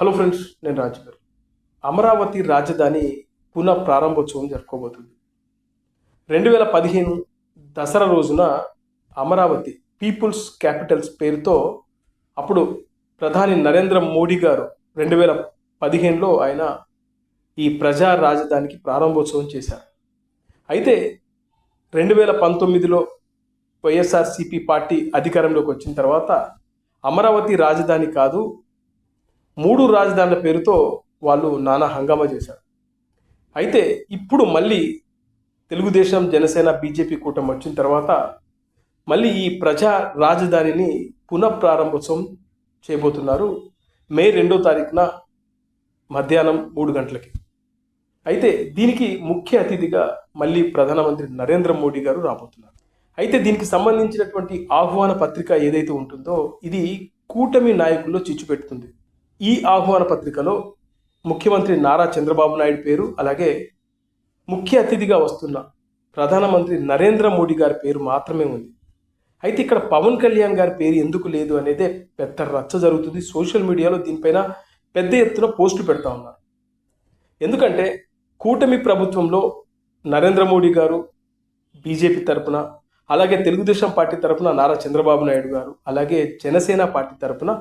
Hello friends నేను రాజు గారు. అమరావతి రాజధాని పునః ప్రారంభోత్సవం జరుపుకోబోతుంది. రెండు వేల పదిహేను దసరా రోజున అమరావతి పీపుల్స్ క్యాపిటల్స్ పేరుతో అప్పుడు ప్రధాని నరేంద్ర మోడీ గారు రెండు వేల పదిహేనులో ఆయన ఈ ప్రజా రాజధానికి ప్రారంభోత్సవం చేశారు. అయితే రెండు వేల పంతొమ్మిదిలో వైఎస్ఆర్సిపి పార్టీ అధికారంలోకి వచ్చిన తర్వాత అమరావతి రాజధాని కాదు మూడు రాజధానుల పేరుతో వాళ్ళు నానా హంగామా చేశారు. అయితే ఇప్పుడు మళ్ళీ తెలుగుదేశం జనసేన బీజేపీ కూటమి వచ్చిన తర్వాత మళ్ళీ ఈ ప్రజా రాజధానిని పునఃప్రారంభోత్సవం చేయబోతున్నారు మే రెండో తారీఖున మధ్యాహ్నం మూడు గంటలకి. అయితే దీనికి ముఖ్య అతిథిగా మళ్ళీ ప్రధానమంత్రి నరేంద్ర మోడీ గారు రాబోతున్నారు. అయితే దీనికి సంబంధించినటువంటి ఆహ్వాన పత్రిక ఏదైతే ఉంటుందో ఇది కూటమి నాయకుల్లో చిచ్చు పెడుతుంది. ఈ ఆహ్వాన పత్రికలో ముఖ్యమంత్రి నారా చంద్రబాబు నాయుడు పేరు అలాగే ముఖ్య అతిథిగా వస్తున్న ప్రధానమంత్రి నరేంద్ర మోడీ గారి పేరు మాత్రమే ఉంది. అయితే ఇక్కడ పవన్ కళ్యాణ్ గారి పేరు ఎందుకు లేదు అనేదే పెద్ద రచ్చ జరుగుతుంది. సోషల్ మీడియాలో దీనిపైన పెద్ద ఎత్తున పోస్టులు పెడతా ఉన్నారు. ఎందుకంటే కూటమి ప్రభుత్వంలో నరేంద్ర మోడీ గారు బీజేపీ తరపున అలాగే తెలుగుదేశం పార్టీ తరపున నారా చంద్రబాబు నాయుడు గారు అలాగే జనసేన పార్టీ తరపున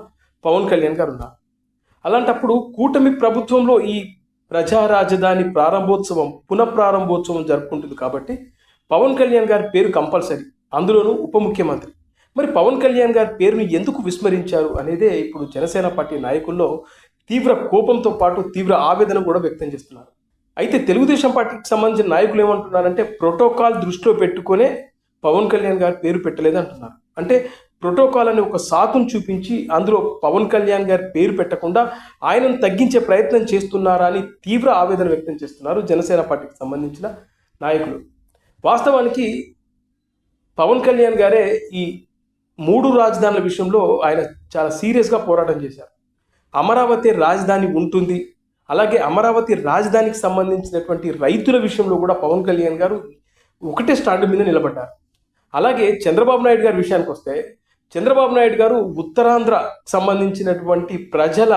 పవన్ కళ్యాణ్ గారు ఉన్నారు. అలాంటప్పుడు కూటమి ప్రభుత్వంలో ఈ ప్రజా రాజధాని ప్రారంభోత్సవం పునఃప్రారంభోత్సవం జరుపుకుంటుంది కాబట్టి పవన్ కళ్యాణ్ గారి పేరు కంపల్సరీ అందులోనూ ఉప ముఖ్యమంత్రి. మరి పవన్ కళ్యాణ్ గారి పేరుని ఎందుకు విస్మరించారు అనేదే ఇప్పుడు జనసేన పార్టీ నాయకుల్లో తీవ్ర కోపంతో పాటు తీవ్ర ఆవేదన కూడా వ్యక్తం చేస్తున్నారు. అయితే తెలుగుదేశం పార్టీకి సంబంధించిన నాయకులు ఏమంటున్నారంటే ప్రోటోకాల్ దృష్టిలో పెట్టుకునే పవన్ కళ్యాణ్ గారి పేరు పెట్టలేదు అంటున్నారు అంటే ప్రోటోకాల్ అనే ఒక సాకును చూపించి అందులో పవన్ కళ్యాణ్ గారి పేరు పెట్టకుండా ఆయనను తగ్గించే ప్రయత్నం చేస్తున్నారా అని తీవ్ర ఆవేదన వ్యక్తం చేస్తున్నారు జనసేన పార్టీకి సంబంధించిన నాయకులు. వాస్తవానికి పవన్ కళ్యాణ్ గారే ఈ మూడు రాజధానుల విషయంలో ఆయన చాలా సీరియస్గా పోరాటం చేశారు. అమరావతి రాజధాని ఉంటుంది. అలాగే అమరావతి రాజధానికి సంబంధించినటువంటి రైతుల విషయంలో కూడా పవన్ కళ్యాణ్ గారు ఒకటే స్టాండ్ మీద నిలబడ్డారు. అలాగే చంద్రబాబు నాయుడు గారి విషయానికి వస్తే చంద్రబాబు నాయుడు గారు ఉత్తరాంధ్ర సంబంధించినటువంటి ప్రజల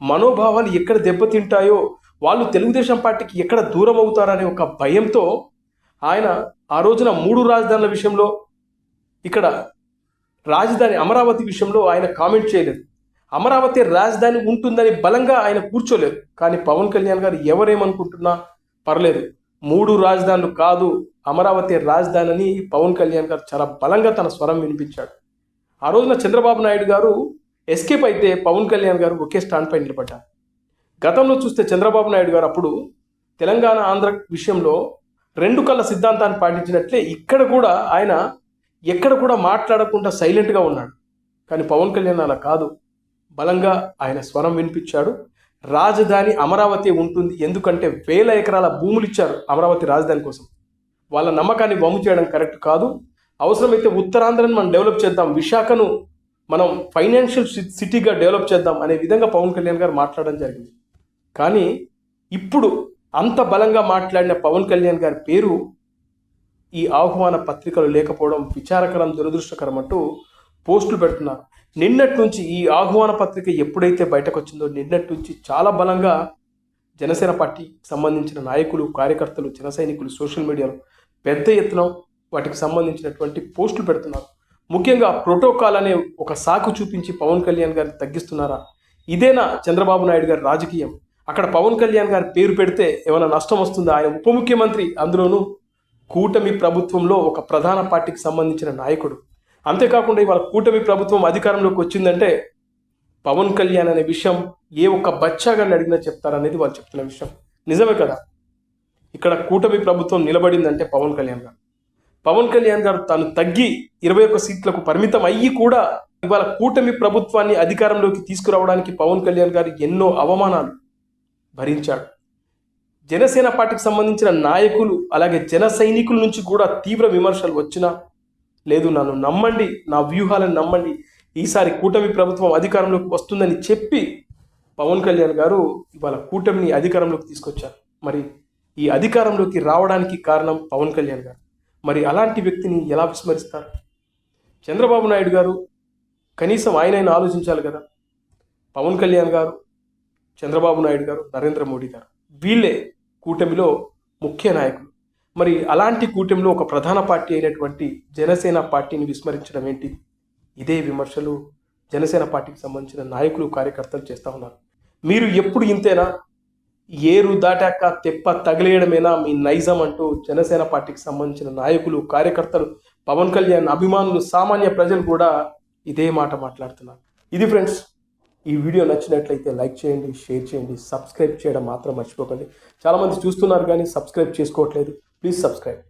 మనోభావాలు ఎక్కడ దెబ్బతింటాయో వాళ్ళు తెలుగుదేశం పార్టీకి ఎక్కడ దూరం అవుతారనే ఒక భయంతో ఆయన ఆ రోజున మూడు రాజధానుల విషయంలో ఇక్కడ రాజధాని అమరావతి విషయంలో ఆయన కామెంట్ చేయలేదు. అమరావతి రాజధాని ఉంటుందని బలంగా ఆయన కూర్చోలేదు. కానీ పవన్ కళ్యాణ్ గారు ఎవరేమనుకుంటున్నా పర్లేదు. మూడు రాజధానులు కాదు అమరావతి రాజధాని అని పవన్ కళ్యాణ్ గారు చాలా బలంగా తన స్వరం వినిపించాడు. ఆ రోజున చంద్రబాబు నాయుడు గారు ఎస్కేప్ అయితే పవన్ కళ్యాణ్ గారు ఒకే స్టాండ్ పై నిలబడ్డారు గతంలో చూస్తే చంద్రబాబు నాయుడు గారు అప్పుడు తెలంగాణ ఆంధ్ర విషయంలో రెండు కళ్ళ సిద్ధాంతాన్ని పాటించినట్లే ఇక్కడ కూడా ఆయన ఎక్కడ కూడా మాట్లాడకుండా సైలెంట్గా ఉన్నాడు. కానీ పవన్ కళ్యాణ్ అలా కాదు. బలంగా ఆయన స్వరం వినిపించాడు. రాజధాని అమరావతి ఉంటుంది. ఎందుకంటే వేల ఎకరాల భూములు ఇచ్చారు అమరావతి రాజధాని కోసం. వాళ్ళ నమ్మకాన్ని వమ్ము చేయడం కరెక్ట్ కాదు. అవసరమైతే ఉత్తరాంధ్రని మనం డెవలప్ చేద్దాం విశాఖను మనం ఫైనాన్షియల్ సిటీగా డెవలప్ చేద్దాం అనే విధంగా పవన్ కళ్యాణ్ గారు మాట్లాడడం జరిగింది. కానీ ఇప్పుడు అంత బలంగా మాట్లాడిన పవన్ కళ్యాణ్ గారి పేరు ఈ ఆహ్వాన పత్రికలు లేకపోవడం విచారకరం దురదృష్టకరం అంటూ పోస్టులు పెడుతున్నారు. నిన్నటి నుంచి ఈ ఆహ్వాన పత్రిక ఎప్పుడైతే బయటకు వచ్చిందో నిన్నటి నుంచి చాలా బలంగా జనసేన పార్టీకి సంబంధించిన నాయకులు కార్యకర్తలు జన సైనికులు సోషల్ మీడియాలో పెద్ద ఎత్తున వాటికి సంబంధించినటువంటి పోస్టులు పెడుతున్నారు. ముఖ్యంగా ప్రోటోకాల్ అనే ఒక సాకు చూపించి పవన్ కళ్యాణ్ గారిని తగ్గిస్తున్నారా? ఇదేనా చంద్రబాబు నాయుడు గారి రాజకీయం? అక్కడ పవన్ కళ్యాణ్ గారి పేరు పెడితే ఏమైనా నష్టం వస్తుందా? ఆయన ఉప ముఖ్యమంత్రి అందులోనూ కూటమి ప్రభుత్వంలో ఒక ప్రధాన పార్టీకి సంబంధించిన నాయకుడు. అంతేకాకుండా ఇవాళ కూటమి ప్రభుత్వం అధికారంలోకి వచ్చిందంటే పవన్ కళ్యాణ్ అనే విషయం ఏ ఒక్క బచ్చాగాన్ని అడిగినా చెప్తారనేది వాళ్ళు చెప్తున్న విషయం. నిజమే కదా? ఇక్కడ కూటమి ప్రభుత్వం నిలబడిందంటే పవన్ కళ్యాణ్ గారు. పవన్ కళ్యాణ్ గారు తాను తగ్గి ఇరవై ఒక్క సీట్లకు పరిమితం అయ్యి కూడా ఇవాళ కూటమి ప్రభుత్వాన్ని అధికారంలోకి తీసుకురావడానికి పవన్ కళ్యాణ్ గారు ఎన్నో అవమానాలు భరించాడు జనసేన పార్టీకి సంబంధించిన నాయకులు అలాగే జన సైనికుల నుంచి కూడా తీవ్ర విమర్శలు వచ్చినా లేదు నన్ను నమ్మండి నా వ్యూహాలను నమ్మండి ఈసారి కూటమి ప్రభుత్వం అధికారంలోకి వస్తుందని చెప్పి పవన్ కళ్యాణ్ గారు ఇవాళ కూటమిని అధికారంలోకి తీసుకొచ్చారు. మరి ఈ అధికారంలోకి రావడానికి కారణం పవన్ కళ్యాణ్ గారు. మరి అలాంటి వ్యక్తిని ఎలా విస్మరిస్తారు? చంద్రబాబు నాయుడు గారు కనీసం ఆయనైనా ఆలోచించాలి కదా. పవన్ కళ్యాణ్ గారు చంద్రబాబు నాయుడు గారు నరేంద్ర మోడీ గారు. వీళ్ళే కూటమిలో ముఖ్య నాయకులు. మరి అలాంటి కూటమిలో ఒక ప్రధాన పార్టీ అయినటువంటి జనసేన పార్టీని విస్మరించడం ఏంటి? ఇదే విమర్శలు జనసేన పార్టీకి సంబంధించిన నాయకులు కార్యకర్తలు చేస్తూ ఉన్నారు. మీరు ఎప్పుడు ఇంతేనా? ఏరు దాటాక తెప్ప తగిలేయడమేనా మీ నైజం అంటూ జనసేన పార్టీకి సంబంధించిన నాయకులు కార్యకర్తలు పవన్ కళ్యాణ్ అభిమానులు సామాన్య ప్రజలు కూడా ఇదే మాట మాట్లాడుతున్నారు. ఇది ఫ్రెండ్స్ ఈ వీడియో నచ్చినట్లయితే లైక్ చేయండి షేర్ చేయండి సబ్స్క్రైబ్ చేయడం మాత్రం మర్చిపోకండి. చాలామంది చూస్తున్నారు కానీ సబ్స్క్రైబ్ చేసుకోవట్లేదు. Please subscribe.